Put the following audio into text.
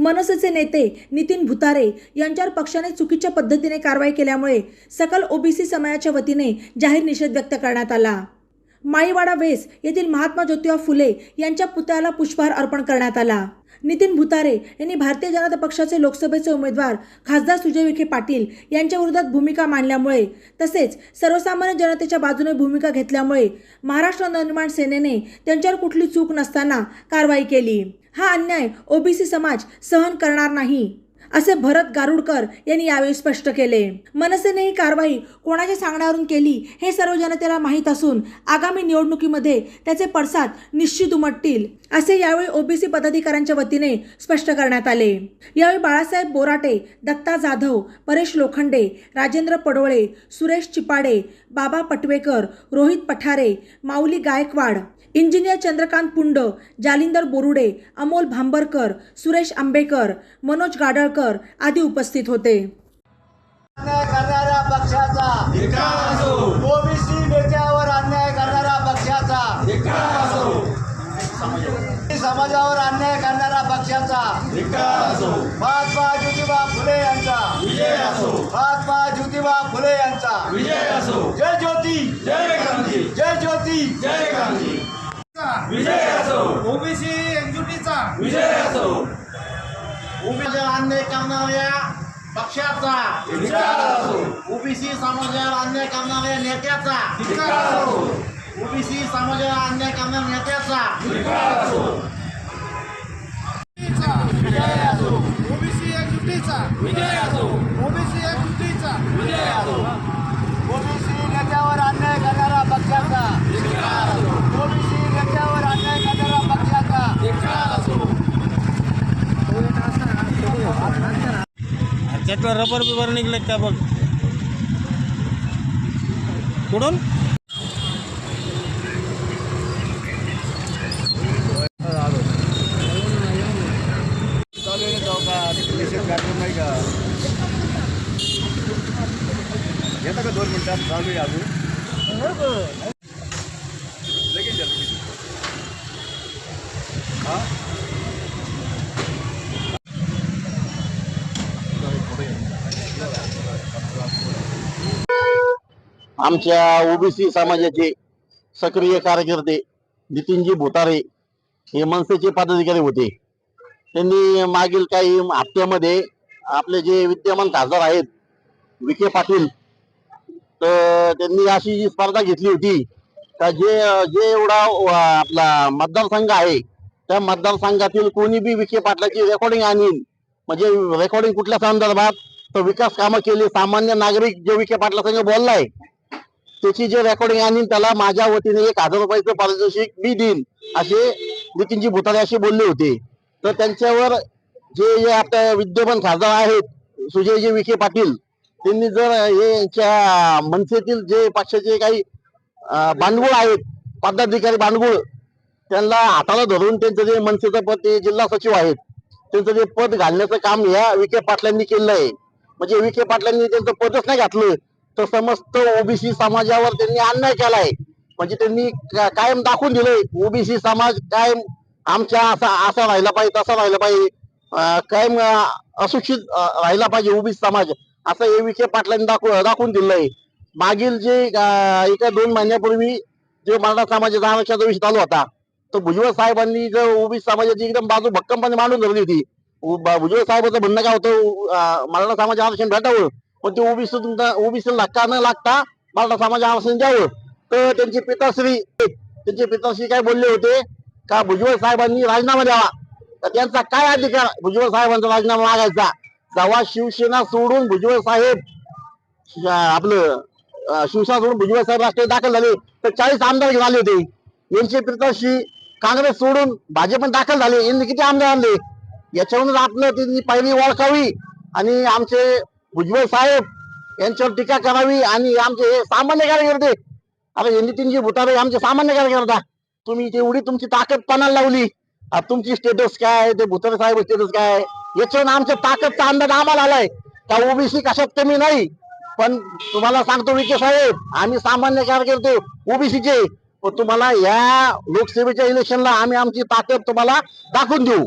मनसेचे नेते नितीन भुतारे यांच्यावर पक्षाने चुकीच्या पद्धतीने कारवाई केल्यामुळे सकल ओबीसी समाजाच्या वतीने जाहीर निषेध व्यक्त करण्यात आला. माईवाडा वेस येथील महात्मा ज्योतिबा फुले यांच्या पुतळ्याला पुष्पहार अर्पण करण्यात आला. नितीन भुतारे यांनी भारतीय जनता पक्षाचे लोकसभेचे उमेदवार खासदार सुजय विखे पाटील यांच्या विरोधात भूमिका मांडल्यामुळे तसेच सर्वसामान्य जनतेच्या बाजूने भूमिका घेतल्यामुळे महाराष्ट्र नवनिर्माण सेनेने त्यांच्यावर कुठली चूक नसताना कारवाई केली. हा अन्याय ओबीसी समाज सहन करणार नाही. असे भरत गारुडकर यांनी यावेळी स्पष्ट केले. मनसेने ही कारवाई कोणाच्या सांगण्यावरून केली हे सर्व जनतेला माहीत असून आगामी निवडणुकीमध्ये त्याचे पडसाद निश्चित उमटतील असे यावेळी ओबीसी पदाधिकाऱ्यांच्या वतीने स्पष्ट करण्यात आले. यावेळी बाळासाहेब बोराटे दत्ता जाधव परेश लोखंडे राजेंद्र पडोळे सुरेश चिपाडे बाबा पटवेकर रोहित पठारे माऊली गायकवाड इंजिनियर चंद्रकांत पुंड जालिंदर बोरुडे अमोल भांबरकर सुरेश आंबेकर मनोज गाडळकर आदी उपस्थित होते. अन्याय करणाऱ्या पक्षाचा. ओबीसी नेत्यावर अन्याय करणाऱ्या पक्षाचा. समाजावर अन्याय करणाऱ्या पक्षाचा. महात्मा ज्योतिबा फुले यांचा. महात्मा ज्योतिबा फुले यांचा. विजय असो जय ज्योती. जय गांधी जय ज्योती. जय गांधी विजय असो. ओबीसी एकजुटीचा. विजय असो. ओबीसी अन्याय करणाऱ्या पक्षाचा. धिक्कार असो. ओबीसी समाजावर अन्याय करणाऱ्या नेत्याचा. धिक्कार असो. ओबीसी समाजावर अन्याय करणाऱ्या नेत्याचा. धिक्कार असो. ओबीसी एकजुटीचा. विजय असो. ओबीसी एकजुटीचा. विजय असो ओबीसी नेत्यावर अन्याय करणारा पक्षाचा धिक्कार असो ओबीसी नेत्यावर अन्याय करणारा पक्षाचा धिक्कार असो त्यातलं रबर बिबर निघले का बघ. कुठून? येतं का दोन मिनिटात? चालू आहे अजून लगेच या, लगेच. हा आमच्या ओबीसी समाजाचे सक्रिय कार्यकर्ते नितीनजी भुतारे हे मनसेचे पदाधिकारी होते. त्यांनी मागील काही हप्त्यामध्ये आपले जे विद्यमान खासदार आहेत विखे पाटील तर त्यांनी अशी जी स्पर्धा घेतली होती का जे जे एवढा आपला मतदारसंघ आहे त्या मतदारसंघातील कोणी बी विखे पाटलाची रेकॉर्डिंग आणीन म्हणजे रेकॉर्डिंग कुठल्या संदर्भात तर विकास कामं केली सामान्य नागरिक जे विखे पाटलासंघ बोललाय त्याची जे रेकॉर्डिंग आणि त्याला माझ्या वतीने एक हजार रुपयाचं पारितोषिक मी देईन असे नितीनजी भुतारे असे बोलले होते. तर त्यांच्यावर जे जे आपल्या विद्यमान खासदार आहेत सुजयजी विखे पाटील त्यांनी जर हे यांच्या मनसेतील जे पक्षाचे काही बांडगुळ आहेत पदाधिकारी बांडगुळ त्यांना हाताला धरून त्यांचं जे मनसेचं पद ते जिल्हा सचिव आहेत त्यांचं जे पद घालण्याचं काम ह्या विखे पाटलांनी केलं आहे. म्हणजे विखे पाटलांनी त्यांचं पदच नाही घातलं तर समस्त ओबीसी समाजावर त्यांनी अन्याय केलाय. म्हणजे त्यांनी कायम दाखवून दिलंय ओबीसी समाज कायम आमच्या असा असा राहिला पाहिजे तसा राहिला पाहिजे. कायम अशिक्षित राहिला पाहिजे ओबीसी समाज. असं ए विखे पाटलांनी दाखवून दाखवून दिलंय. मागील जे एका दोन महिन्यापूर्वी जे मराठा समाजाचा आरक्षणाचा विषय चालू होता तर भुजबळ साहेबांनी जर ओबीसी समाजाची एकदम बाजू भक्कमपणे मांडून धरली होती. भुजबळ साहेबांचं म्हणणं काय होतं? मराठा समाज आरक्षण भेटावं. पण ते ओबीसी तुमचा ओबीसी धक्का न लागता मराठा समाज आरक्षण द्यावं तर त्यांचे पिताश्री त्यांचे पिताश्री काय बोलले होते? का भुजबळ साहेबांनी राजीनामा द्यावा? तर त्यांचा काय अधिकार भुजबळ साहेबांचा राजीनामा मागायचा? जेव्हा शिवसेना सोडून भुजबळ साहेब आपलं शिवसेना सोडून भुजबळ साहेब राष्ट्रीय दाखल झाले. तर चाळीस आमदार घेऊन आले होते. यांचे पिताश्री काँग्रेस सोडून भाजप दाखल झाले. यांनी किती आमदार आणले? याच्यावरून आपलं त्यांनी पहिली ओळखावी. आणि आमचे भुजबळ साहेब यांच्यावर टीका करावी आणि आमचे हे सामान्य कार्यकर्ते आता हे नितीनजी भुतारे आमचे सामान्य कार्यकर्ता तुम्ही तेवढी तुमची ताकद पणाला लावली. आता तुमची स्टेटस काय ते भुतारे साहेब स्टेटस काय याच्यावर आमच्या ताकदचा अंदाज आम्हाला आलाय. त्या ओबीसी कशात कमी नाही. पण तुम्हाला सांगतो विखे साहेब आम्ही सामान्य कार्यकर्ते ओबीसीचे. तुम्हाला या लोकसभेच्या इलेक्शनला आम्ही आमची ताकद तुम्हाला दाखवून देऊ.